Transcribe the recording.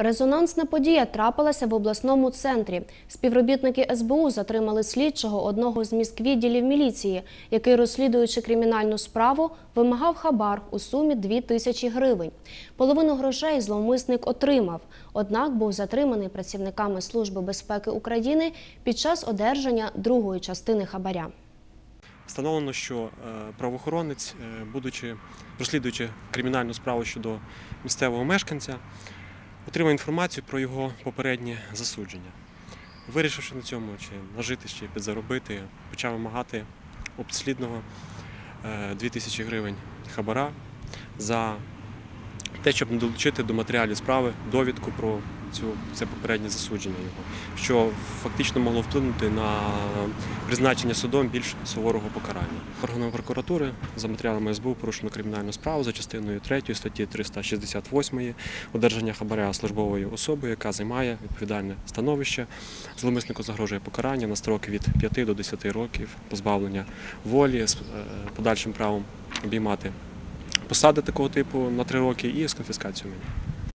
Резонансна подія трапилася в обласному центрі. Співробітники СБУ затримали слідчого одного з міськвідділів міліції, який, розслідуючи кримінальну справу, вимагав хабар у сумі 2 тисячі гривень. Половину грошей зловмисник отримав, однак був затриманий працівниками Служби безпеки України під час одержання другої частини хабаря. Встановлено, що е, правоохоронець, е, будучи розслідуючи кримінальну справу щодо місцевого мешканця, отримав інформацію про його попереднє засудження. Вирішивши на цьому чи нажити, чи підзаробити, почав вимагати обслідного підслідного 2000 гривень хабара за те, щоб не долучити до матеріалів справи довідку про цю, це попереднє засудження його, що фактично могло вплинути на призначення судом більш суворого покарання. Органами прокуратури за матеріалами СБУ порушено кримінальну справу за частиною 3 статті 368 одержання хабаря службової особи, яка займає відповідальне становище. Зловмиснику загрожує покарання на строки від 5 до 10 років позбавлення волі з е, подальшим правом обіймати посади такого типу на три роки і з конфіскацією майна.